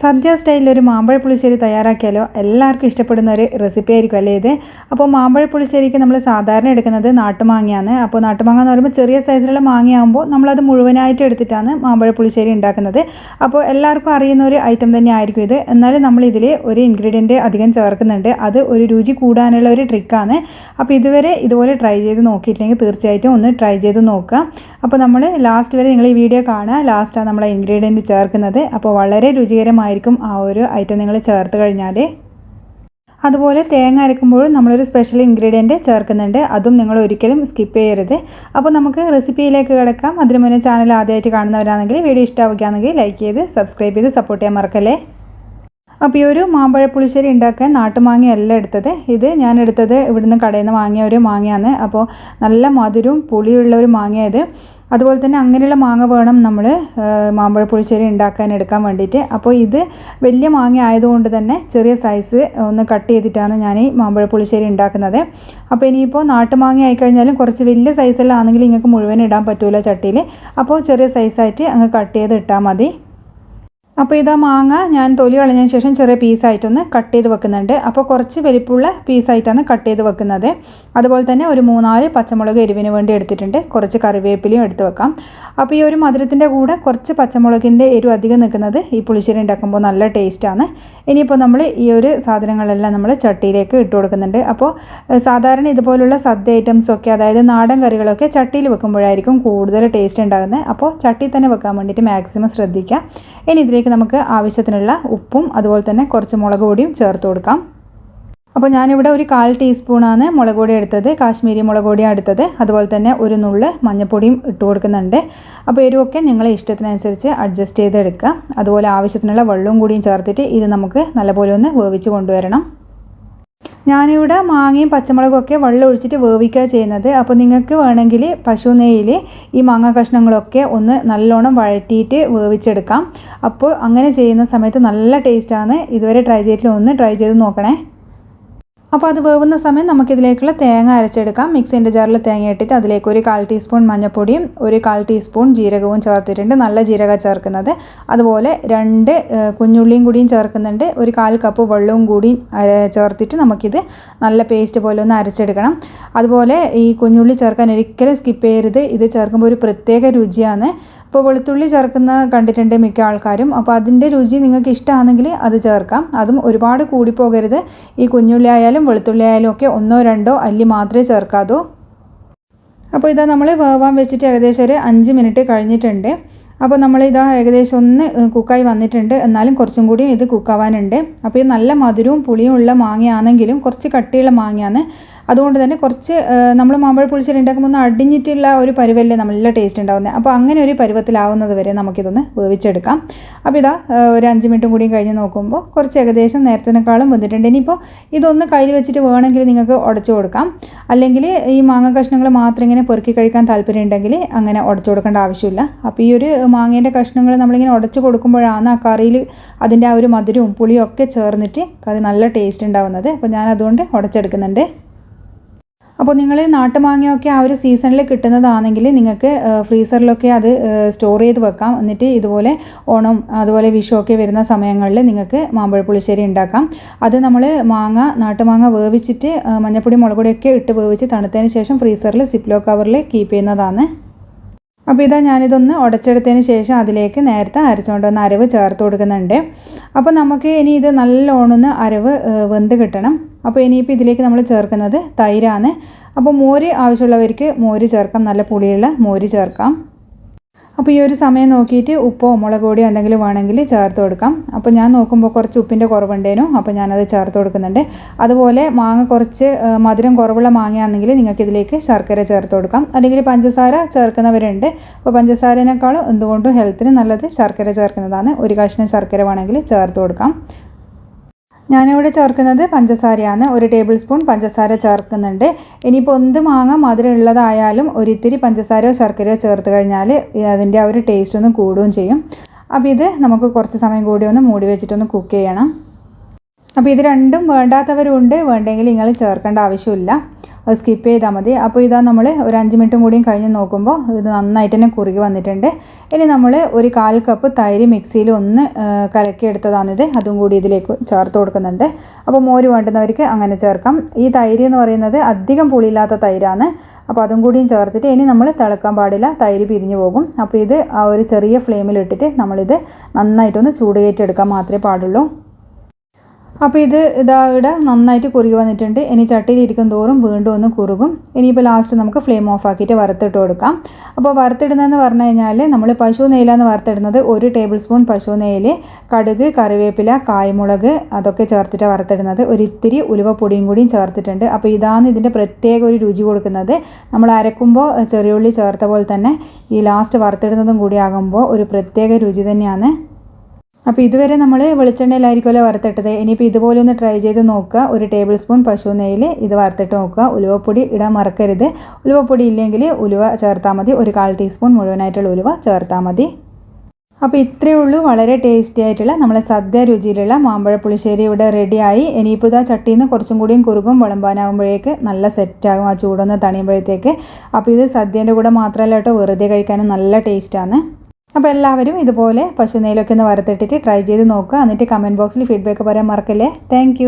സദ്യ സ്റ്റൈലിൽ ഒരു മാമ്പഴ പുളിശ്ശേരി തയ്യാറാക്കിയാലോ? എല്ലാവർക്കും ഇഷ്ടപ്പെടുന്ന ഒരു റെസിപ്പി ആയിരിക്കും അല്ലേ ഇത്? അപ്പോൾ മാമ്പഴ പുളിശ്ശേരിക്ക് നമ്മൾ സാധാരണ എടുക്കുന്നത് നാട്ടുമാങ്ങയാണ്. അപ്പോൾ നാട്ടുമാങ്ങ എന്ന് പറയുമ്പോൾ ചെറിയ സൈസിലുള്ള മാങ്ങയാകുമ്പോൾ നമ്മളത് മുഴുവനായിട്ട് എടുത്തിട്ടാണ് മാമ്പഴ പുളിശ്ശേരി ഉണ്ടാക്കുന്നത്. അപ്പോൾ എല്ലാവർക്കും അറിയുന്ന ഒരു ഐറ്റം തന്നെ ആയിരിക്കും ഇത്. എന്നാലും നമ്മൾ ഒരു ഇൻഗ്രീഡിയന്റ് അധികം ചേർക്കുന്നുണ്ട്. അത് ഒരു രുചി കൂടാനുള്ള ഒരു ട്രിക്കാണ് അപ്പോൾ ഇതുവരെ ഇതുപോലെ ട്രൈ ചെയ്ത് നോക്കിയിട്ടില്ലെങ്കിൽ തീർച്ചയായിട്ടും ഒന്ന് ട്രൈ ചെയ്ത് നോക്കുക. അപ്പോൾ നമ്മൾ ലാസ്റ്റ് വരെ നിങ്ങൾ ഈ വീഡിയോ കാണുക. ലാസ്റ്റാണ് നമ്മൾ ഇൻഗ്രീഡിയന്റ് ചേർക്കുന്നത്. അപ്പോൾ വളരെ രുചികരമായിരിക്കും ആ ഒരു ഐറ്റം നിങ്ങൾ ചേർത്ത് കഴിഞ്ഞാൽ അതുപോലെ തേങ്ങ അരക്കുമ്പോഴും നമ്മളൊരു സ്പെഷ്യൽ ഇൻഗ്രീഡിയന്റ് ചേർക്കുന്നുണ്ട്. അതും നിങ്ങൾ ഒരിക്കലും സ്കിപ്പ് ചെയ്യരുത്. അപ്പോൾ നമുക്ക് റെസിപ്പിയിലേക്ക് കിടക്കാം. അതിന് മുന്നേ ചാനൽ ആദ്യമായിട്ട് കാണുന്നവരാണെങ്കിൽ വീഡിയോ ഇഷ്ടമാവുകയാണെങ്കിൽ ലൈക്ക് ചെയ്ത് സബ്സ്ക്രൈബ് ചെയ്ത് സപ്പോർട്ട് ചെയ്യാൻ മറക്കല്ലേ? അപ്പോൾ ഈ ഒരു മാമ്പഴ പുളിശ്ശേരി ഉണ്ടാക്കാൻ നാട്ടുമാങ്ങയല്ല എടുത്തത്. ഇത് ഞാൻ എടുത്തത് ഇവിടുന്ന് കടയിൽ നിന്ന് വാങ്ങിയ ഒരു മാങ്ങയാണ്. അപ്പോൾ നല്ല മധുരവും പുളിയുള്ള ഒരു മാങ്ങ ഇത്. അതുപോലെ തന്നെ അങ്ങനെയുള്ള മാങ്ങ വേണം നമ്മൾ മാമ്പഴ പുളിശ്ശേരി ഉണ്ടാക്കാൻ എടുക്കാൻ വേണ്ടിയിട്ട്. അപ്പോൾ ഇത് വലിയ മാങ്ങ ആയതുകൊണ്ട് തന്നെ ചെറിയ സൈസ് ഒന്ന് കട്ട് ചെയ്തിട്ടാണ് ഞാൻ ഈ മാമ്പഴ പുളിശ്ശേരി ഉണ്ടാക്കുന്നത്. അപ്പോൾ ഇനിയിപ്പോൾ നാട്ടുമാങ്ങ ആയിക്കഴിഞ്ഞാലും കുറച്ച് വലിയ സൈസെല്ലാം ആണെങ്കിൽ നിങ്ങൾക്ക് മുഴുവൻ ഇടാൻ പറ്റില്ല ചട്ടിയിൽ അപ്പോൾ ചെറിയ സൈസായിട്ട് അങ്ങ് കട്ട് ചെയ്ത് ഇട്ടാൽ മതി. അപ്പോൾ ഇതാ മാങ്ങ ഞാൻ തൊലി കളഞ്ഞതിന് ശേഷം ചെറിയ പീസായിട്ടൊന്ന് കട്ട് ചെയ്ത് വെക്കുന്നുണ്ട്. അപ്പോൾ കുറച്ച് വലിപ്പമുള്ള പീസായിട്ടാണ് കട്ട് ചെയ്ത് വെക്കുന്നത്. അതുപോലെ തന്നെ ഒരു മൂന്നാൽ പച്ചമുളക് എരിവിന് വേണ്ടി എടുത്തിട്ടുണ്ട്. കുറച്ച് കറിവേപ്പിലയും എടുത്ത് വെക്കാം. അപ്പോൾ ഈ ഒരു മധുരത്തിന്റെ കൂടെ കുറച്ച് പച്ചമുളകിന്റെ എരിവ് അധികം നിൽക്കുന്നത് ഈ പുളിശ്ശേരി ഉണ്ടാക്കുമ്പോൾ നല്ല ടേസ്റ്റാണ് ഇനിയിപ്പോൾ നമ്മൾ ഈ ഒരു സാധനങ്ങളെല്ലാം നമ്മൾ ചട്ടിയിലേക്ക് ഇട്ട് കൊടുക്കുന്നുണ്ട്. അപ്പോൾ സാധാരണ ഇതുപോലുള്ള സദ്യ ഐറ്റംസൊക്കെ അതായത് നാടൻ കറികളൊക്കെ ചട്ടിയിൽ വെക്കുമ്പോഴായിരിക്കും കൂടുതൽ ടേസ്റ്റ് ഉണ്ടാകുന്നത്. അപ്പോൾ ചട്ടി തന്നെ വെക്കാൻ വേണ്ടിയിട്ട് മാക്സിമം ശ്രദ്ധിക്കുക. ഇനി ഇതിലേക്ക് ഇതിലേക്ക് നമുക്ക് ആവശ്യത്തിനുള്ള ഉപ്പും അതുപോലെ തന്നെ കുറച്ച് മുളക് പൊടിയും ചേർത്ത് കൊടുക്കാം. അപ്പോൾ ഞാനിവിടെ ഒരു കാൽ ടീസ്പൂണാണ് മുളക് പൊടി എടുത്തത്. കാശ്മീരി മുളക് പൊടിയാണ് എടുത്തത്. അതുപോലെ തന്നെ ഒരു നുള്ള് മഞ്ഞൾപ്പൊടിയും ഇട്ട് കൊടുക്കുന്നുണ്ട്. അപ്പോൾ എരിവൊക്കെ നിങ്ങളെ ഇഷ്ടത്തിനനുസരിച്ച് അഡ്ജസ്റ്റ് ചെയ്തെടുക്കുക. അതുപോലെ ആവശ്യത്തിനുള്ള വെള്ളവും കൂടിയും ചേർത്തിട്ട് ഇത് നമുക്ക് നല്ലപോലെ ഒന്ന് വേവിച്ച് കൊണ്ടുവരണം. ഞാനിവിടെ മാങ്ങയും പച്ചമുളകും ഒക്കെ വെള്ളം ഒഴിച്ചിട്ട് വേവിക്കുക ചെയ്യുന്നത്. അപ്പോൾ നിങ്ങൾക്ക് വേണമെങ്കിൽ പശു നെയ്യിൽ ഈ മാങ്ങ കഷ്ണങ്ങളൊക്കെ ഒന്ന് നല്ലോണം വഴറ്റിയിട്ട് വേവിച്ചെടുക്കാം. അപ്പോൾ അങ്ങനെ ചെയ്യുന്ന സമയത്ത് നല്ല ടേസ്റ്റാണ് ഇതുവരെ ട്രൈ ചെയ്തിട്ടില്ല. ഒന്ന് ട്രൈ ചെയ്ത് നോക്കണേ. അപ്പോൾ അത് വേവുന്ന സമയം നമുക്കിതിലേക്കുള്ള തേങ്ങ അരച്ചെടുക്കാം. മിക്സിന്റെ ജാറിൽ തേങ്ങ ഇട്ടിട്ട് അതിലേക്ക് ഒരു കാൽ ടീസ്പൂൺ മഞ്ഞൾപ്പൊടിയും ഒരു കാൽ ടീസ്പൂൺ ജീരകവും ചേർത്തിട്ടുണ്ട്. നല്ല ജീരക ചേർക്കുന്നത്. അതുപോലെ രണ്ട് കുഞ്ഞുള്ളിയും കൂടിയും ചേർക്കുന്നുണ്ട്. ഒരു കാൽ കപ്പ് വെള്ളവും കൂടി ചേർത്തിട്ട് നമുക്കിത് നല്ല പേസ്റ്റ് പോലെ ഒന്ന് അരച്ചെടുക്കണം. അതുപോലെ ഈ കുഞ്ഞുള്ളി ചേർക്കാൻ ഒരിക്കലും സ്കിപ്പ് ചെയ്യരുത്. ഇത് ചേർക്കുമ്പോൾ ഒരു പ്രത്യേക രുചിയാണ്. ഇപ്പോൾ വെളുത്തുള്ളി ചേർക്കുന്ന കണ്ടിട്ടുണ്ട് മിക്ക ആൾക്കാരും. അപ്പോൾ അതിന്റെ രുചി നിങ്ങൾക്ക് ഇഷ്ടമാണെങ്കിൽ അത് ചേർക്കാം. അതും ഒരുപാട് കൂടിപ്പോകരുത് ഈ കുഞ്ഞുള്ളി ആയാലും വെളുത്തുള്ളി ആയാലും ഒക്കെ ഒന്നോ രണ്ടോ അല്ലി മാത്രമേ ചേർക്കാതോ അപ്പോൾ ഇതാ നമ്മൾ വേവാൻ വെച്ചിട്ട് ഏകദേശം ഒരു അഞ്ച് മിനിറ്റ് കഴിഞ്ഞിട്ടുണ്ട്. അപ്പോൾ നമ്മൾ ഇതാ ഏകദേശം ഒന്ന് കുക്കായി വന്നിട്ടുണ്ട്. എന്നാലും കുറച്ചും കൂടിയും ഇത് കുക്കാവാനുണ്ട്. അപ്പോൾ ഇത് നല്ല മധുരവും പുളിയും ഉള്ള മാങ്ങയാണെങ്കിലും കുറച്ച് കട്ടിയുള്ള മാങ്ങയാണ് അതുകൊണ്ട് തന്നെ കുറച്ച് നമ്മൾ മാമ്പഴ പുളിശ്ശേരി ഉണ്ടാക്കുമ്പോൾ ഒന്ന് അടിഞ്ഞിട്ടുള്ള ഒരു പരുവല്ലേ നല്ല ടേസ്റ്റ് ഉണ്ടാകുന്നത് അപ്പോൾ അങ്ങനെ ഒരു പരുവത്തിലാവുന്നത് വരെ നമുക്കിതൊന്ന് വേവിച്ചെടുക്കാം. അപ്പോൾ ഇതാ ഒരു അഞ്ച് മിനിറ്റും കൂടി കഴിഞ്ഞ് നോക്കുമ്പോൾ കുറച്ച് ഏകദേശം നേരത്തിനേക്കാളും വന്നിട്ടുണ്ട്. ഇനിയിപ്പോൾ ഇതൊന്ന് കയ്യിൽ വെച്ചിട്ട് വേണമെങ്കിൽ നിങ്ങൾക്ക് ഉടച്ചു കൊടുക്കാം. അല്ലെങ്കിൽ ഈ മാങ്ങ കഷ്ണങ്ങൾ മാത്രം ഇങ്ങനെ പെറുക്കി കഴിക്കാൻ താല്പര്യം ഉണ്ടെങ്കിൽ അങ്ങനെ ഉടച്ചു കൊടുക്കേണ്ട ആവശ്യമില്ല. അപ്പോൾ ഈ ഒരു മാങ്ങേന്റെ കഷ്ണങ്ങൾ നമ്മളിങ്ങനെ ഉടച്ചു കൊടുക്കുമ്പോഴാണ് ആ കറിയിൽ അതിന്റെ ആ ഒരു മധുരവും പുളിയും ഒക്കെ ചേർന്നിട്ട് കറി നല്ല ടേസ്റ്റ് ഉണ്ടാവുന്നത്. അപ്പോൾ ഞാൻ അതുകൊണ്ട് ഉടച്ചെടുക്കുന്നുണ്ട് അപ്പോൾ നിങ്ങൾ നാട്ടുമാങ്ങയൊക്കെ ആ ഒരു സീസണിൽ കിട്ടുന്നതാണെങ്കിൽ നിങ്ങൾക്ക് ഫ്രീസറിലൊക്കെ അത് സ്റ്റോർ ചെയ്ത് വെക്കാം. എന്നിട്ട് ഇതുപോലെ ഓണം അതുപോലെ വിഷുവൊക്കെ വരുന്ന സമയങ്ങളിൽ നിങ്ങൾക്ക് മാമ്പഴ പുളിശ്ശേരി ഉണ്ടാക്കാം. അത് നമ്മൾ മാങ്ങ നാട്ടുമാങ്ങ വേവിച്ചിട്ട് മഞ്ഞപ്പൊടി മുളകുപൊടിയൊക്കെ ഇട്ട് വേവിച്ച് തണുത്തതിന് ശേഷം ഫ്രീസറിൽ സിപ്ലോ കവറിൽ കീപ്പ് ചെയ്യുന്നതാണ്. അപ്പോൾ ഇതാ ഞാനിതൊന്ന് ഉടച്ചെടുത്തതിന് ശേഷം അതിലേക്ക് നേരത്തെ അരച്ചുകൊണ്ട് വന്ന അരവ് ചേർത്ത് കൊടുക്കുന്നുണ്ട്. അപ്പോൾ നമുക്ക് ഇനി ഇത് നല്ലോണമെന്ന് അരവ് വെന്ത് കിട്ടണം. അപ്പോൾ ഇനിയിപ്പോൾ ഇതിലേക്ക് നമ്മൾ ചേർക്കുന്നത് തൈരാണ്. അപ്പോൾ മോര് ആവശ്യമുള്ളവർക്ക് മോര് ചേർക്കാം. നല്ല പുളിയുള്ള മോര് ചേർക്കാം. അപ്പോൾ ഈ ഒരു സമയം നോക്കിയിട്ട് ഉപ്പോ മുളക് പൊടിയോ എന്തെങ്കിലും വേണമെങ്കിൽ ചേർത്ത് കൊടുക്കാം. അപ്പോൾ ഞാൻ നോക്കുമ്പോൾ കുറച്ച് ഉപ്പിന്റെ കുറവുണ്ടേനു. അപ്പോൾ ഞാനത് ചേർത്ത് കൊടുക്കുന്നുണ്ട്. അതുപോലെ മാങ്ങ കുറച്ച് മധുരം കുറവുള്ള മാങ്ങയാണെങ്കിൽ നിങ്ങൾക്ക് ഇതിലേക്ക് ശർക്കര ചേർത്ത് കൊടുക്കാം. അല്ലെങ്കിൽ പഞ്ചസാര ചേർക്കുന്നവരുണ്ട്. അപ്പോൾ പഞ്ചസാരനേക്കാളും എന്തുകൊണ്ടും ഹെൽത്തിന് നല്ലത് ശർക്കര ചേർക്കുന്നതാണ്. ഒരു കഷ്ണം ശർക്കര വേണമെങ്കിൽ ചേർത്ത് കൊടുക്കാം. ഞാനിവിടെ ചേർക്കുന്നത് പഞ്ചസാരയാണ്. ഒരു ടേബിൾ സ്പൂൺ പഞ്ചസാര ചേർക്കുന്നുണ്ട്. ഇനിയിപ്പോൾ എന്ത് മാങ്ങ മധുരം ഉള്ളതായാലും ഒരിത്തിരി പഞ്ചസാരയോ ശർക്കരയോ ചേർത്ത് കഴിഞ്ഞാൽ അതിന്റെ ആ ഒരു ടേസ്റ്റ് ഒന്ന് കൂടുകയും ചെയ്യും. അപ്പോൾ ഇത് നമുക്ക് കുറച്ച് സമയം കൂടി ഒന്ന് മൂടി വെച്ചിട്ടൊന്ന് കുക്ക് ചെയ്യണം. അപ്പോൾ ഇത് രണ്ടും വേണ്ടാത്തവരുണ്ട്. വേണ്ടെങ്കിൽ നിങ്ങൾ ചേർക്കേണ്ട ആവശ്യമില്ല. അത് സ്കിപ്പ് ചെയ്താൽ മതി. അപ്പോൾ ഇതാ നമ്മൾ ഒരു അഞ്ച് മിനിറ്റും കൂടിയും കഴിഞ്ഞ് നോക്കുമ്പോൾ ഇത് നന്നായിട്ട് തന്നെ കുറുകി വന്നിട്ടുണ്ട്. ഇനി നമ്മൾ ഒരു കാൽ കപ്പ് തൈര് മിക്സിയിൽ ഒന്ന് കലക്കിയെടുത്തതാണിത്. അതും കൂടി ഇതിലേക്ക് ചേർത്ത് കൊടുക്കുന്നുണ്ട്. അപ്പോൾ മോര് വേണ്ടുന്നവർക്ക് അങ്ങനെ ചേർക്കാം. ഈ തൈര് എന്ന് പറയുന്നത് അധികം പുളിയില്ലാത്ത തൈരാണ്. അപ്പോൾ അതും കൂടിയും ചേർത്തിട്ട് ഇനി നമ്മൾ തിളക്കാൻ പാടില്ല തൈര് പിരിഞ്ഞു പോകും. അപ്പോൾ ഇത് ആ ഒരു ചെറിയ ഫ്ലെയിമിലിട്ടിട്ട് നമ്മളിത് നന്നായിട്ടൊന്ന് ചൂടുകയറ്റെടുക്കാൻ മാത്രമേ പാടുള്ളൂ. അപ്പോൾ ഇത് ഇതാ ഇവിടെ നന്നായിട്ട് കുറുകി വന്നിട്ടുണ്ട്. ഇനി ചട്ടിയിൽ ഇരിക്കും തോറും വീണ്ടും ഒന്ന് കുറുകും. ഇനിയിപ്പോൾ ലാസ്റ്റ് നമുക്ക് ഫ്ലെയിം ഓഫ് ആക്കിയിട്ട് വറുത്തിട്ട് കൊടുക്കാം. അപ്പോൾ വറുത്തിടുന്നതെന്ന് പറഞ്ഞു കഴിഞ്ഞാൽ നമ്മൾ പശു നെയ്യിലാണ് വറുത്തിടുന്നത് ഒരു ടേബിൾ സ്പൂൺ പശു നെയ്യിൽ കടുക് കറിവേപ്പില കായ്മുളക് അതൊക്കെ ചേർത്തിട്ട് വറുത്തിടുന്നത്. ഒരിത്തിരി ഉലുവപ്പൊടിയും കൂടിയും ചേർത്തിട്ടുണ്ട്. അപ്പോൾ ഇതാണ് ഇതിന്റെ പ്രത്യേക ഒരു രുചി കൊടുക്കുന്നത്. നമ്മൾ അരക്കുമ്പോൾ ചെറിയ ഉള്ളി ചേർത്ത പോലെ തന്നെ ഈ ലാസ്റ്റ് വറുത്തിടുന്നതും കൂടി ആകുമ്പോൾ ഒരു പ്രത്യേക രുചി തന്നെയാണ്. അപ്പോൾ ഇതുവരെ നമ്മൾ വെളിച്ചെണ്ണയിലായിരിക്കുമല്ലോ വറുത്തിട്ടത്. ഇനിയിപ്പോൾ ഇതുപോലെ ഒന്ന് ട്രൈ ചെയ്ത് നോക്കുക. ഒരു ടേബിൾ സ്പൂൺ പശു നെയ്യിൽ ഇത് വറുത്തിട്ട് നോക്കുക. ഉലുവപ്പൊടി ഇടാൻ മറക്കരുത്. ഉലുവപ്പൊടി ഇല്ലെങ്കിൽ ഉലുവ ചേർത്താൽ മതി. ഒരു കാൽ ടീസ്പൂൺ മുഴുവനായിട്ടുള്ള ഉലുവ ചേർത്താൽ മതി. അപ്പോൾ ഇത്രയേ ഉള്ളൂ. വളരെ ടേസ്റ്റി ആയിട്ടുള്ള നമ്മളെ സദ്യ രുചിയിലുള്ള മാമ്പഴ പുളിശ്ശേരി ഇവിടെ റെഡിയായി ഇനിയിപ്പോൾ ഇതാ ചട്ടിയിൽ നിന്ന് കുറച്ചും കൂടിയും കുറുകും വിളമ്പാനാകുമ്പോഴേക്ക് നല്ല സെറ്റാകും ആ ചൂടൊന്ന് തണിയുമ്പോഴത്തേക്ക്. അപ്പോൾ ഇത് സദ്യേന്റെ കൂടെ മാത്രമല്ല കേട്ടോ. വെറുതെ കഴിക്കാനും നല്ല ടേസ്റ്റാണ് അപ്പോൾ എല്ലാവരും ഇതുപോലെ പശു നെയ്യിലൊക്കെ ഒന്ന് വറുത്തിട്ടിട്ട് ട്രൈ ചെയ്ത് നോക്കുക. എന്നിട്ട് കമന്റ് ബോക്സിൽ ഫീഡ്ബാക്ക് പറയാൻ മറക്കല്ലേ. താങ്ക്